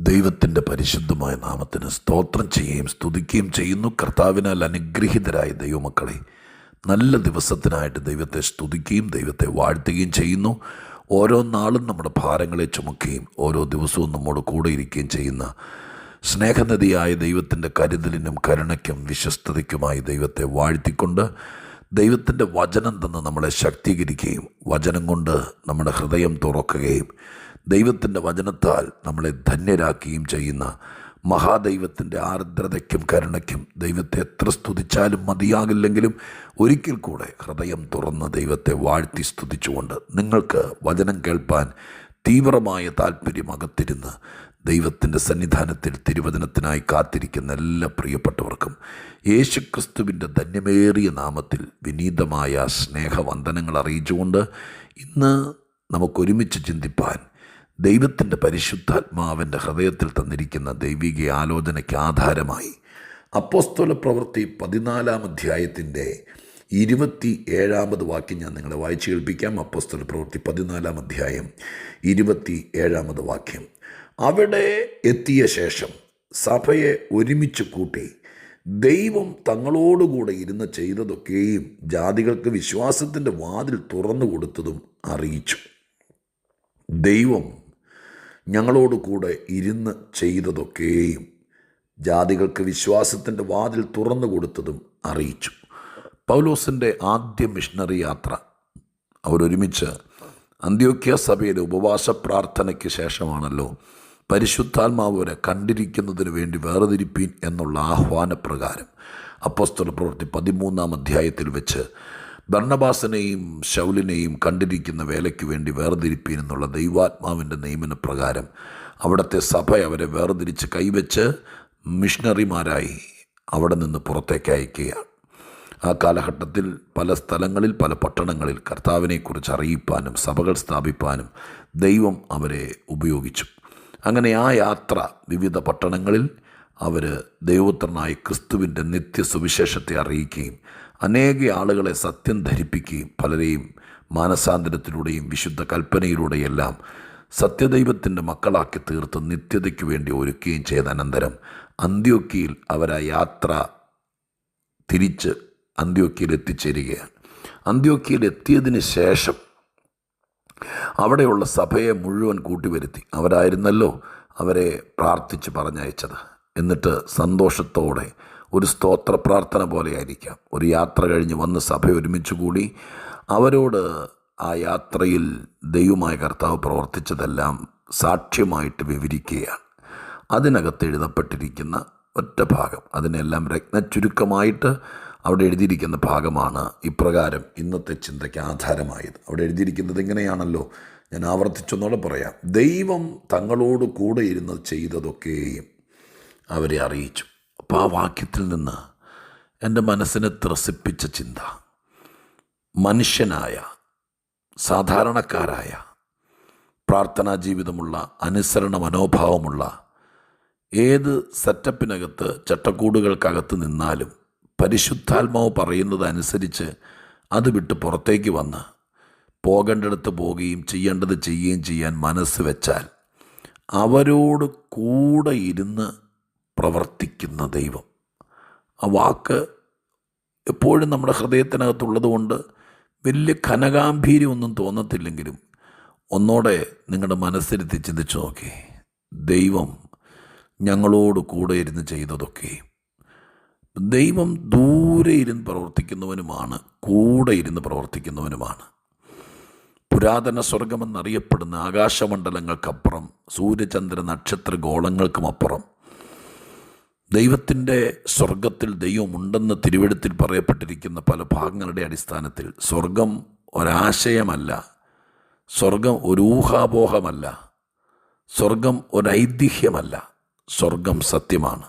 ദൈവത്തിന്റെ പരിശുദ്ധമായ നാമത്തിന് സ്തോത്രം ചെയ്യുകയും സ്തുതിക്കുകയും ചെയ്യുന്നു. കർത്താവിനാൽ അനുഗ്രഹിതരായ ദൈവമക്കളെ നല്ല ദിവസത്തിനായിട്ട് ദൈവത്തെ സ്തുതിക്കുകയും ദൈവത്തെ വാഴ്ത്തുകയും ചെയ്യുന്നു. ഓരോ നാളും നമ്മുടെ ഭാരങ്ങളെ ചുമക്കുകയും ഓരോ ദിവസവും നമ്മോട് കൂടെ ഇരിക്കുകയും ചെയ്യുന്ന സ്നേഹനദിയായ ദൈവത്തിന്റെ കരുതലിനും കരുണയ്ക്കും വിശ്വസ്തതയ്ക്കുമായി ദൈവത്തെ വാഴ്ത്തിക്കൊണ്ട് ദൈവത്തിന്റെ വചനം തന്ന് നമ്മളെ ശക്തീകരിക്കുകയും വചനം കൊണ്ട് നമ്മുടെ ഹൃദയം തുറക്കുകയും ദൈവത്തിന്റെ വചനത്താൽ നമ്മളെ ധന്യരാക്കുകയും ചെയ്യുന്ന മഹാദൈവത്തിന്റെ ആർദ്രതയ്ക്കും കരുണയ്ക്കും ദൈവത്തെ എത്ര സ്തുതിച്ചാലും മതിയാകില്ലെങ്കിലും ഒരിക്കൽ കൂടെ ഹൃദയം തുറന്ന് ദൈവത്തെ വാഴ്ത്തി സ്തുതിച്ചുകൊണ്ട് നിങ്ങൾക്ക് വചനം കേൾപ്പാൻ തീവ്രമായ താല്പര്യം അകത്തിരുന്ന് ദൈവത്തിന്റെ സന്നിധാനത്തിൽ തിരുവചനത്തിനായി കാത്തിരിക്കുന്ന എല്ലാ പ്രിയപ്പെട്ടവർക്കും യേശുക്രിസ്തുവിന്റെ ധന്യമേറിയ നാമത്തിൽ വിനീതമായ സ്നേഹവന്ദനങ്ങൾ അറിയിച്ചുകൊണ്ട് ഇന്ന് നമുക്കൊരുമിച്ച് ചിന്തിപ്പാൻ ദൈവത്തിന്റെ പരിശുദ്ധാത്മാവിന്റെ ഹൃദയത്തിൽ തന്നിരിക്കുന്ന ദൈവിക ആലോചനയ്ക്ക് ആധാരമായി അപ്പോസ്തോല പ്രവൃത്തി പതിനാലാം അധ്യായത്തിന്റെ ഇരുപത്തി ഏഴാമത് വാക്യം ഞാൻ നിങ്ങളെ വായിച്ചു കേൾപ്പിക്കാം. അപ്പോസ്തോല പ്രവൃത്തി പതിനാലാം അധ്യായം ഇരുപത്തി ഏഴാമത് വാക്യം. അവിടെ എത്തിയ ശേഷം സഭയെ ഒരുമിച്ച് കൂട്ടി ദൈവം തങ്ങളോടുകൂടെ ഇരുന്ന് ചെയ്തതൊക്കെയും ജാതികൾക്ക് വിശ്വാസത്തിന്റെ വാതിൽ തുറന്നു കൊടുത്തതും അറിയിച്ചു. ദൈവം ഞങ്ങളോട് കൂടെ ഇരുന്ന് ചെയ്തതൊക്കെയും ജാതികൾക്ക് വിശ്വാസത്തിന്റെ വാതിൽ തുറന്നു കൊടുത്തതും അറിയിച്ചു. പൗലോസിന്റെ ആദ്യ മിഷണറി യാത്ര. അവരൊരുമിച്ച് അന്ത്യോക്യ സഭയിലെ ഉപവാസ പ്രാർത്ഥനയ്ക്ക് ശേഷമാണല്ലോ പരിശുദ്ധാത്മാവ് വരെ കണ്ടിരിക്കുന്നതിന് വേണ്ടി വേർതിരിപ്പീൻ എന്നുള്ള ആഹ്വാനപ്രകാരം അപ്പോസ്തല പ്രവൃത്തി പതിമൂന്നാം അധ്യായത്തിൽ വെച്ച് ഭർണബാസനെയും ശൗലിനെയും കണ്ടിരിക്കുന്ന വേലയ്ക്ക് വേണ്ടി വേർതിരിപ്പീൻ എന്നുള്ള ദൈവാത്മാവിന്റെ നിയമനപ്രകാരം അവിടുത്തെ സഭ അവരെ വേർതിരിച്ച് കൈവച്ച് മിഷണറിമാരായി അവിടെ നിന്ന് പുറത്തേക്ക് അയക്കുകയാണ്. ആ കാലഘട്ടത്തിൽ പല സ്ഥലങ്ങളിൽ പല പട്ടണങ്ങളിൽ കർത്താവിനെക്കുറിച്ച് അറിയിപ്പാനും സഭകൾ സ്ഥാപിപ്പാനും ദൈവം അവരെ ഉപയോഗിച്ചു. അങ്ങനെ ആ യാത്ര വിവിധ പട്ടണങ്ങളിൽ അവർ ദൈവോത്രനായ ക്രിസ്തുവിന്റെ നിത്യസുവിശേഷത്തെ അറിയിക്കുകയും അനേക ആളുകളെ സത്യം ധരിപ്പിക്കുകയും പലരെയും മാനസാന്തരത്തിലൂടെയും വിശുദ്ധ കൽപ്പനയിലൂടെയെല്ലാം സത്യദൈവത്തിന്റെ മക്കളാക്കി തീർത്ത് നിത്യതയ്ക്ക് വേണ്ടി ഒരുക്കുകയും ചെയ്ത അനന്തരം അന്ത്യോക്കിയിൽ അവരാ യാത്ര തിരിച്ച് അന്ത്യോക്കിയിൽ എത്തിച്ചേരുകയാണ്. അന്ത്യോക്കിയിൽ എത്തിയതിന് ശേഷം അവിടെയുള്ള സഭയെ മുഴുവൻ കൂട്ടിവരുത്തി അവരായിരുന്നല്ലോ അവരെ പ്രാർത്ഥിച്ച് പറഞ്ഞയച്ചത്. എന്നിട്ട് സന്തോഷത്തോടെ ഒരു സ്തോത്ര പ്രാർത്ഥന പോലെ ആയിരിക്കാം ഒരു യാത്ര കഴിഞ്ഞ് വന്ന് സഭ ഒരുമിച്ച് കൂടി അവരോട് ആ യാത്രയിൽ ദൈവമായ കർത്താവ് പ്രവർത്തിച്ചതെല്ലാം സാക്ഷ്യമായിട്ട് വിവരിക്കുകയാണ്. അതിനകത്ത് എഴുതപ്പെട്ടിരിക്കുന്ന ഒറ്റ ഭാഗം അതിനെല്ലാം രത്നച്ചുരുക്കമായിട്ട് അവിടെ എഴുതിയിരിക്കുന്ന ഭാഗമാണ് ഇപ്രകാരം ഇന്നത്തെ ചിന്തയ്ക്ക് ആധാരമായത്. അവിടെ എഴുതിയിരിക്കുന്നത് ഇങ്ങനെയാണല്ലോ ഞാൻ ആവർത്തിച്ചൊന്നോടെ പറയാം. ദൈവം തങ്ങളോട് കൂടെ ഇരുന്ന് ചെയ്തതൊക്കെയും അവരെ അറിയിച്ചു. ആ വാക്യത്തിൽ നിന്ന് എന്റെ മനസ്സിനെ ത്രസിപ്പിച്ച ചിന്ത. മനുഷ്യനായ സാധാരണക്കാരായ പ്രാർത്ഥനാ ജീവിതമുള്ള അനുസരണ മനോഭാവമുള്ള ഏത് സെറ്റപ്പിനകത്ത് ചട്ടക്കൂടുകൾക്കകത്ത് നിന്നാലും പരിശുദ്ധാത്മാവ് പറയുന്നതനുസരിച്ച് അത് വിട്ട് പുറത്തേക്ക് വന്ന് പോകേണ്ടടുത്ത് പോവുകയും ചെയ്യേണ്ടത് ചെയ്യുകയും ചെയ്യാൻ മനസ്സ് വെച്ചാൽ അവരോട് കൂടെ ഇരുന്ന് പ്രവർത്തിക്കുന്ന ദൈവം. ആ വാക്ക് എപ്പോഴും നമ്മുടെ ഹൃദയത്തിനകത്തുള്ളത് കൊണ്ട് വലിയ ഘനഗാംഭീര്യമൊന്നും തോന്നത്തില്ലെങ്കിലും ഒന്നോടെ നിങ്ങളുടെ മനസ്സിരുത്തി ചിന്തിച്ചു നോക്കി ദൈവം ഞങ്ങളോട് കൂടെ ഇരുന്ന് ചെയ്തതൊക്കെ. ദൈവം ദൂരെ ഇരുന്ന് പ്രവർത്തിക്കുന്നവനുമാണ് കൂടെ ഇരുന്ന് പ്രവർത്തിക്കുന്നവനുമാണ്. പുരാതന സ്വർഗമെന്നറിയപ്പെടുന്ന ആകാശമണ്ഡലങ്ങൾക്കപ്പുറം സൂര്യചന്ദ്ര നക്ഷത്ര ഗോളങ്ങൾക്കുമപ്പുറം ദൈവത്തിന്റെ സ്വർഗത്തിൽ ദൈവമുണ്ടെന്ന് തിരുവെടുത്തിൽ പറയപ്പെട്ടിരിക്കുന്ന പല ഭാഗങ്ങളുടെ അടിസ്ഥാനത്തിൽ സ്വർഗം ഒരാശയമല്ല സ്വർഗം ഒരു ഊഹാപോഹമല്ല സ്വർഗം ഒരൈതിഹ്യമല്ല സ്വർഗം സത്യമാണ്.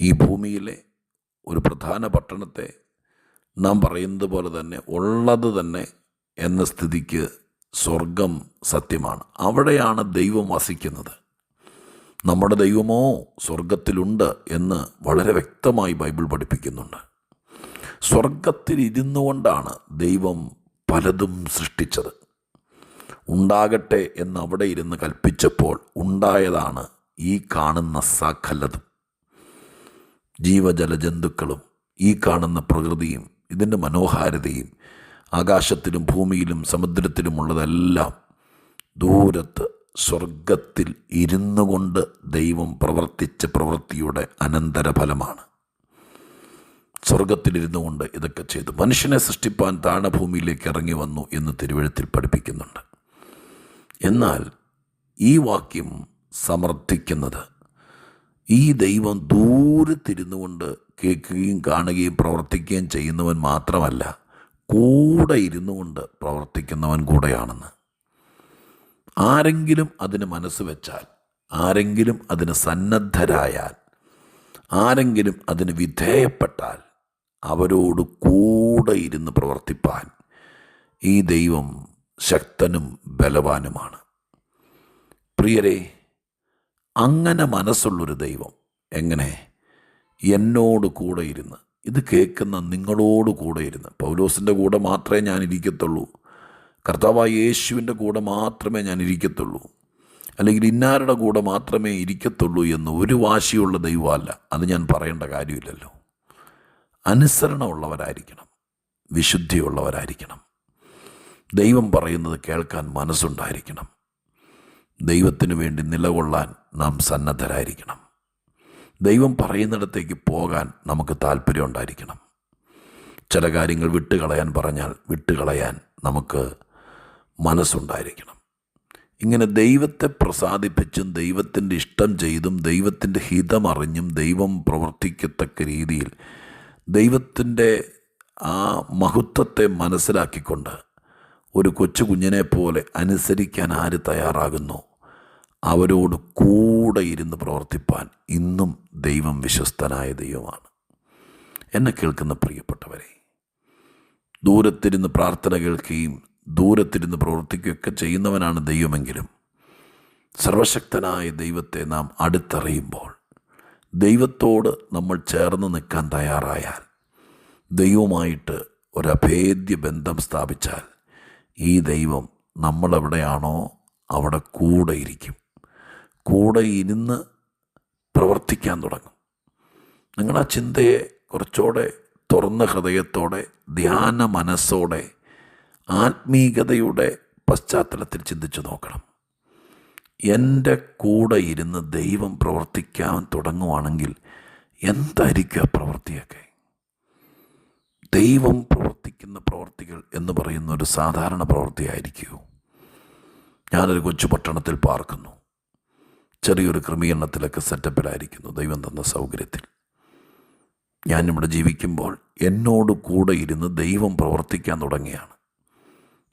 ഈ ഭൂമിയിലെ ഒരു പ്രധാന പട്ടണത്തെ നാം പറയുന്നത് പോലെ തന്നെ ഉള്ളത് തന്നെ എന്ന സ്ഥിതിക്ക് സ്വർഗം സത്യമാണ്. അവിടെയാണ് ദൈവം വസിക്കുന്നത്. നമ്മുടെ ദൈവമോ സ്വർഗത്തിലുണ്ട് എന്ന് വളരെ വ്യക്തമായി ബൈബിൾ പഠിപ്പിക്കുന്നുണ്ട്. സ്വർഗത്തിൽ ഇരുന്നു കൊണ്ടാണ് ദൈവം പലതും സൃഷ്ടിച്ചത്. ഉണ്ടാകട്ടെ എന്ന് അവിടെ ഇരുന്ന് കൽപ്പിച്ചപ്പോൾ ഉണ്ടായതാണ് ഈ കാണുന്ന സാഖല്ലതും. ജീവജല ജന്തുക്കളും ഈ കാണുന്ന പ്രകൃതിയും ഇതിന്റെ മനോഹാരിതയും ആകാശത്തിലും ഭൂമിയിലും സമുദ്രത്തിലുമുള്ളതെല്ലാം ദൂരത്ത് സ്വർഗത്തിൽ ഇരുന്നു കൊണ്ട് ദൈവം പ്രവർത്തിച്ച പ്രവൃത്തിയുടെ അനന്തരഫലമാണ്. സ്വർഗത്തിലിരുന്നു കൊണ്ട് ഇതൊക്കെ ചെയ്തു. മനുഷ്യനെ സൃഷ്ടിപ്പാൻ താണഭൂമിയിലേക്ക് ഇറങ്ങി വന്നു എന്ന് തിരുവഴുത്തിൽ പഠിപ്പിക്കുന്നുണ്ട്. എന്നാൽ ഈ വാക്യം സമർത്ഥിക്കുന്നത് ഈ ദൈവം ദൂരത്തിരുന്നു കൊണ്ട് കേൾക്കുകയും കാണുകയും പ്രവർത്തിക്കുകയും ചെയ്യുന്നവൻ മാത്രമല്ല കൂടെ ഇരുന്നു കൊണ്ട് പ്രവർത്തിക്കുന്നവൻ കൂടെയാണെന്ന്. ആരെങ്കിലും അതിന് മനസ്സ് വെച്ചാൽ ആരെങ്കിലും അതിന് സന്നദ്ധരായാൽ ആരെങ്കിലും അതിന് വിധേയപ്പെട്ടാൽ അവരോട് കൂടെ ഇരുന്ന് പ്രവർത്തിപ്പാൻ ഈ ദൈവം ശക്തനും ബലവാനുമാണ്. പ്രിയരെ അങ്ങനെ മനസ്സുള്ളൊരു ദൈവം എങ്ങനെ എന്നോട് കൂടെ ഇരുന്ന് ഇത് കേൾക്കുന്ന നിങ്ങളോട് കൂടെ ഇരുന്ന് പൗലോസിന്റെ കൂടെ മാത്രമേ ഞാൻ ഇരിക്കത്തുള്ളൂ കർത്താവായ യേശുവിന്റെ കൂടെ മാത്രമേ ഞാൻ ഇരിക്കത്തുള്ളൂ. അല്ലെങ്കിൽ ഇന്നാരുടെ കൂടെ മാത്രമേ ഇരിക്കത്തുള്ളൂ എന്ന് ഒരു വാശിയുള്ള ദൈവമല്ല. അത് ഞാൻ പറയേണ്ട കാര്യമില്ലല്ലോ. അനുസരണമുള്ളവരായിരിക്കണം. വിശുദ്ധിയുള്ളവരായിരിക്കണം. ദൈവം പറയുന്നത് കേൾക്കാൻ മനസ്സുണ്ടായിരിക്കണം. ദൈവത്തിന് വേണ്ടി നിലകൊള്ളാൻ നാം സന്നദ്ധരായിരിക്കണം. ദൈവം പറയുന്നിടത്തേക്ക് പോകാൻ നമുക്ക് താല്പര്യം ഉണ്ടായിരിക്കണം ചില കാര്യങ്ങൾ വിട്ടുകളയാൻ പറഞ്ഞാൽ വിട്ടുകളയാൻ നമുക്ക് മനസ്സുണ്ടായിരിക്കണം. ഇങ്ങനെ ദൈവത്തെ പ്രസാദിപ്പിച്ചും ദൈവത്തിന്റെ ഇഷ്ടം ചെയ്തും ദൈവത്തിന്റെ ഹിതമറിഞ്ഞും ദൈവം പ്രവർത്തിക്കത്തക്ക രീതിയിൽ ദൈവത്തിന്റെ ആ മഹത്വത്തെ മനസ്സിലാക്കിക്കൊണ്ട് ഒരു കൊച്ചു കുഞ്ഞിനെ പോലെ അനുസരിക്കാൻ ആര് തയ്യാറാകുന്നു? അവരോട് കൂടെ ഇരുന്ന് പ്രവർത്തിപ്പാൻ ഇന്നും ദൈവം വിശ്വസ്തനായ ദൈവമാണ്. എന്നെ കേൾക്കുന്ന പ്രിയപ്പെട്ടവരെ ദൂരത്തിരുന്ന് പ്രാർത്ഥന കേൾക്കുകയും ദൂരത്തിരുന്ന് പ്രവർത്തിക്കുകയൊക്കെ ചെയ്യുന്നവനാണ് ദൈവമെങ്കിലും സർവശക്തനായ ദൈവത്തെ നാം അടുത്തറിയുമ്പോൾ ദൈവത്തോട് നമ്മൾ ചേർന്ന് നിൽക്കാൻ തയ്യാറായാൽ ദൈവമായിട്ട് ഒരഭേദ്യ ബന്ധം സ്ഥാപിച്ചാൽ ഈ ദൈവം നമ്മളെവിടെയാണോ അവിടെ കൂടെ ഇരിക്കും. കൂടെ ഇരുന്ന് പ്രവർത്തിക്കാൻ തുടങ്ങും. നിങ്ങൾ ആ ചിന്തയെ കുറച്ചുകൂടെ തുറന്ന ഹൃദയത്തോടെ ധ്യാന മനസ്സോടെ ആത്മീകതയുടെ പശ്ചാത്തലത്തിൽ ചിന്തിച്ചു നോക്കണം. എന്റെ കൂടെ ഇരുന്ന് ദൈവം പ്രവർത്തിക്കാൻ തുടങ്ങുവാണെങ്കിൽ എന്തായിരിക്കും ആ പ്രവൃത്തിയൊക്കെ? ദൈവം പ്രവർത്തിക്കുന്ന പ്രവർത്തികൾ എന്ന് പറയുന്ന ഒരു സാധാരണ പ്രവൃത്തിയായിരിക്കുമോ ഞാനൊരു കൊച്ചു പട്ടണത്തിൽ പാർക്കുന്നു. ചെറിയൊരു ക്രമീകരണത്തിലൊക്കെ സെറ്റപ്പിലായിരിക്കുന്നു ദൈവം തന്ന സൗകര്യത്തിൽ. ഞാനിവിടെ ജീവിക്കുമ്പോൾ എന്നോട് കൂടെ ഇരുന്ന് ദൈവം പ്രവർത്തിക്കാൻ തുടങ്ങിയാണ്.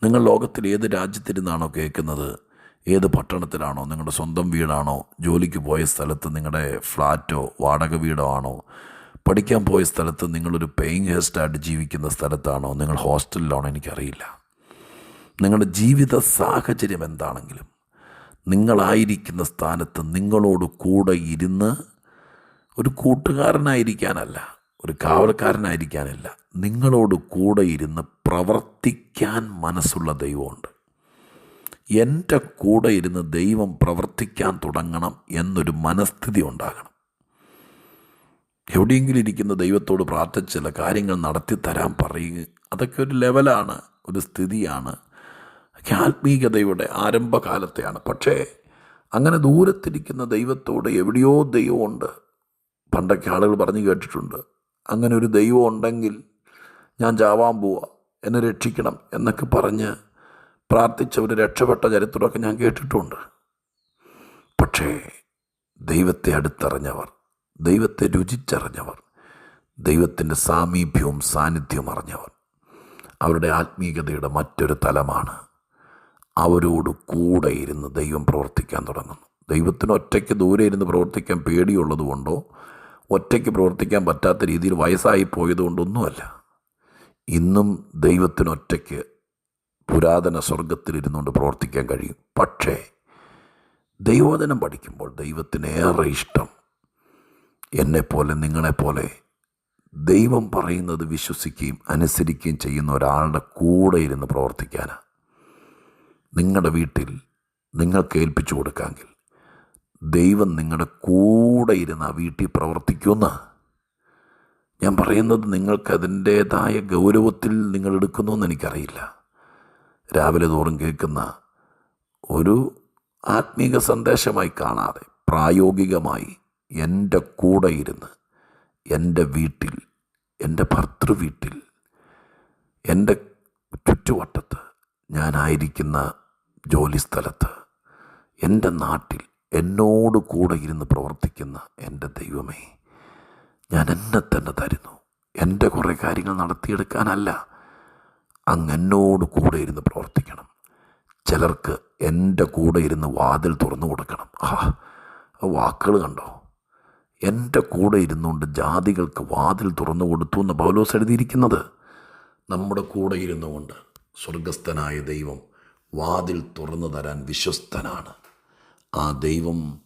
നിങ്ങൾ ലോകത്തിൽ ഏത് രാജ്യത്തിരുന്നാണോ കേൾക്കുന്നത്? ഏത് പട്ടണത്തിലാണോ? നിങ്ങളുടെ സ്വന്തം വീടാണോ? ജോലിക്ക് പോയ സ്ഥലത്ത് നിങ്ങളുടെ ഫ്ലാറ്റോ വാടക വീടോ ആണോ? പഠിക്കാൻ പോയ സ്ഥലത്ത് നിങ്ങളൊരു പേയിങ് ഗസ്റ്റായിട്ട് ജീവിക്കുന്ന സ്ഥലത്താണോ? നിങ്ങൾ ഹോസ്റ്റലിലാണോ? എനിക്കറിയില്ല. നിങ്ങളുടെ ജീവിത സാഹചര്യം എന്താണെങ്കിലും നിങ്ങളായിരിക്കുന്ന സ്ഥാനത്ത് നിങ്ങളോട് കൂടെ ഇരുന്ന് ഒരു കൂട്ടുകാരനായിരിക്കാനല്ല. ഒരു കാവൽക്കാരനായിരിക്കാനല്ല നിങ്ങളോട് കൂടെ ഇരുന്ന് പ്രവർത്തിക്കാൻ മനസ്സുള്ള ദൈവമുണ്ട്. എന്റെ കൂടെ ഇരുന്ന് ദൈവം പ്രവർത്തിക്കാൻ തുടങ്ങണം എന്നൊരു മനസ്ഥിതി ഉണ്ടാകണം. എവിടെയെങ്കിലും ഇരിക്കുന്ന ദൈവത്തോട് പ്രാർത്ഥിച്ച് ചില കാര്യങ്ങൾ നടത്തി തരാൻ പറയുക അതൊക്കെ ഒരു ലെവലാണ് ഒരു സ്ഥിതിയാണ്. ആത്മീയതയുടെ ആരംഭകാലത്തെയാണ്. പക്ഷേ അങ്ങനെ ദൂരത്തിരിക്കുന്ന ദൈവത്തോട് എവിടെയോ ദൈവമുണ്ട്. പണ്ടൊക്കെ ആളുകൾ പറഞ്ഞു കേട്ടിട്ടുണ്ട് അങ്ങനെ ഒരു ദൈവം ഉണ്ടെങ്കിൽ ഞാൻ ചാവാൻ പോവുക എന്നെ രക്ഷിക്കണം എന്നൊക്കെ പറഞ്ഞ് പ്രാർത്ഥിച്ചവർ രക്ഷപ്പെട്ട ചരിത്രമൊക്കെ ഞാൻ കേട്ടിട്ടുണ്ട്. പക്ഷേ ദൈവത്തെ അടുത്തറിഞ്ഞവർ ദൈവത്തെ രുചിച്ചറിഞ്ഞവർ ദൈവത്തിന്റെ സാമീപ്യവും സാന്നിധ്യവും അറിഞ്ഞവർ അവരുടെ ആത്മീയതയുടെ മറ്റൊരു തലമാണ് അവരോട് കൂടെ ഇരുന്ന് ദൈവം പ്രവർത്തിക്കാൻ തുടങ്ങുന്നു. ദൈവത്തിന് ഒറ്റയ്ക്ക് ദൂരെ ഇരുന്ന് പ്രവർത്തിക്കാൻ പേടിയുള്ളത് കൊണ്ടോ ഒറ്റയ്ക്ക് പ്രവർത്തിക്കാൻ പറ്റാത്ത രീതിയിൽ വയസ്സായി പോയതുകൊണ്ടൊന്നുമല്ല. ഇന്നും ദൈവത്തിനൊറ്റയ്ക്ക് പുരാതന സ്വർഗത്തിലിരുന്നുകൊണ്ട് പ്രവർത്തിക്കാൻ കഴിയും. പക്ഷേ ദൈവോദനം പഠിക്കുമ്പോൾ ദൈവത്തിനേറെ ഇഷ്ടം എന്നെപ്പോലെ നിങ്ങളെപ്പോലെ ദൈവം പറയുന്നത് വിശ്വസിക്കുകയും അനുസരിക്കുകയും ചെയ്യുന്ന ഒരാളുടെ കൂടെ ഇരുന്ന് പ്രവർത്തിക്കാനാണ് നിങ്ങളുടെ വീട്ടിൽ നിങ്ങൾക്ക് ഏൽപ്പിച്ചു കൊടുക്കാമെങ്കിൽ. ദൈവം നിങ്ങളുടെ കൂടെ ഇരുന്ന് ആ വീട്ടിൽ പ്രവർത്തിക്കുമെന്ന്. ഞാൻ പറയുന്നത് നിങ്ങൾക്കതിന്റേതായ ഗൗരവത്തിൽ നിങ്ങൾ എടുക്കുന്നുവെന്ന് എനിക്കറിയില്ല. രാവിലെ തോറും കേൾക്കുന്ന ഒരു ആത്മീക സന്ദേശമായി കാണാതെ പ്രായോഗികമായി എന്റെ കൂടെ ഇരുന്ന് എന്റെ വീട്ടിൽ എന്റെ ഭർത്തൃ വീട്ടിൽ എന്റെ ചുറ്റുവട്ടത്ത് ഞാനായിരിക്കുന്ന ജോലിസ്ഥലത്ത് എന്റെ നാട്ടിൽ എന്നോട് കൂടെ ഇരുന്ന് പ്രവർത്തിക്കുന്ന എന്റെ ദൈവമേ ഞാൻ എന്നെ തന്നെ തരുന്നു. എന്റെ കുറേ കാര്യങ്ങൾ നടത്തിയെടുക്കാനല്ല അങ്ങ് എന്നോട് കൂടെ ഇരുന്ന് പ്രവർത്തിക്കണം. ചിലർക്ക് എന്റെ കൂടെ ഇരുന്ന് വാതിൽ തുറന്നു കൊടുക്കണം. ആ വാക്കുകൾ കണ്ടോ? എന്റെ കൂടെ ഇരുന്നുകൊണ്ട് ജാതികൾക്ക് വാതിൽ തുറന്നു കൊടുത്തു എന്ന് പൗലോസ് എഴുതിയിരിക്കുന്നത്. നമ്മുടെ കൂടെ ഇരുന്നുകൊണ്ട് സ്വർഗസ്ഥനായ ദൈവം വാതിൽ തുറന്നു തരാൻ വിശ്വസ്തനാണ്. ആ ദൈവം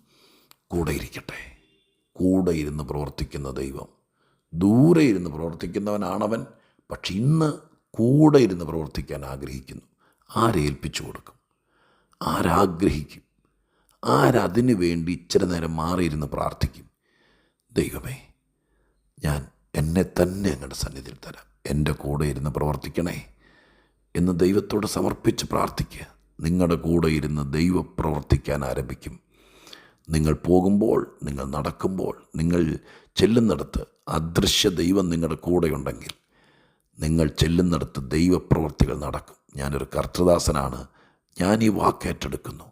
കൂടെ ഇരിക്കട്ടെ കൂടെ ഇരുന്ന് പ്രവർത്തിക്കുന്ന ദൈവം. ദൂരെ ഇരുന്ന് പ്രവർത്തിക്കുന്നവനാണവൻ. പക്ഷെ ഇന്ന് കൂടെ ഇരുന്ന് പ്രവർത്തിക്കാൻ ആഗ്രഹിക്കുന്നു. ആരേൽപ്പിച്ചു കൊടുക്കും? ആരാഗ്രഹിക്കും? ആരതിനു വേണ്ടി ഇച്ചിരി നേരം മാറിയിരുന്ന് പ്രാർത്ഥിക്കും? ദൈവമേ ഞാൻ എന്നെ തന്നെ അങ്ങയുടെ സന്നിധിയിൽ തരാം. എന്റെ കൂടെ ഇരുന്ന് പ്രവർത്തിക്കണേ എന്ന് ദൈവത്തോട് സമർപ്പിച്ച് പ്രാർത്ഥിക്കുക. നിങ്ങളുടെ കൂടെ ഇരുന്ന് ദൈവം പ്രവർത്തിക്കാൻ ആരംഭിക്കും. നിങ്ങൾ പോകുമ്പോൾ നിങ്ങൾ നടക്കുമ്പോൾ നിങ്ങൾ ചെല്ലുന്നിടത്ത് അദൃശ്യ ദൈവം നിങ്ങളുടെ കൂടെയുണ്ടെങ്കിൽ നിങ്ങൾ ചെല്ലുന്നിടത്ത് ദൈവപ്രവർത്തികൾ നടക്കും. ഞാനൊരു കർത്തദാസനാണ്. ഞാൻ ഈ വാക്കേറ്റെടുക്കുന്നു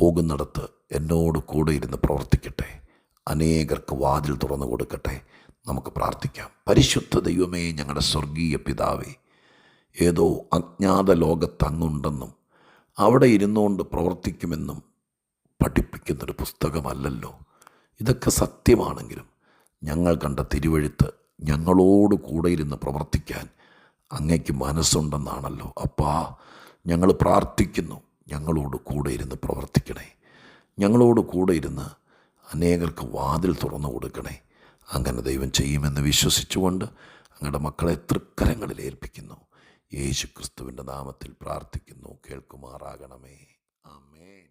പോകുന്നിടത്ത് എന്നോട് കൂടെ ഇരുന്ന് പ്രവർത്തിക്കട്ടെ. അനേകർക്ക് വാതിൽ തുറന്നു കൊടുക്കട്ടെ. നമുക്ക് പ്രാർത്ഥിക്കാം. പരിശുദ്ധ ദൈവമേ ഞങ്ങളുടെ സ്വർഗീയ പിതാവേ ഏതോ അജ്ഞാത ലോകത്ത് അങ്ങുണ്ടെന്നും അവിടെ ഇരുന്നുകൊണ്ട് പ്രവർത്തിക്കുമെന്നും പഠിപ്പിക്കുന്നൊരു പുസ്തകമല്ലല്ലോ. ഇതൊക്കെ സത്യമാണെങ്കിലും ഞങ്ങൾ കണ്ട തിരുവഴുത്ത് ഞങ്ങളോട് കൂടെ ഇരുന്ന് പ്രവർത്തിക്കാൻ അങ്ങയ്ക്ക് മനസ്സുണ്ടെന്നാണല്ലോ. അപ്പാ ഞങ്ങൾ പ്രാർത്ഥിക്കുന്നു ഞങ്ങളോട് കൂടെ ഇരുന്ന് പ്രവർത്തിക്കണേ. ഞങ്ങളോട് കൂടെ ഇരുന്ന് അനേകർക്ക് വാതിൽ തുറന്നു കൊടുക്കണേ. അങ്ങനെ ദൈവം ചെയ്യുമെന്ന് വിശ്വസിച്ചുകൊണ്ട് അങ്ങയുടെ മക്കളെ തൃക്കരങ്ങളിൽ ഏൽപ്പിക്കുന്നു. യേശു ക്രിസ്തുവിന്റെ നാമത്തിൽ പ്രാർത്ഥിക്കുന്നു. കേൾക്കുമാറാകണമേ. ആമേൻ.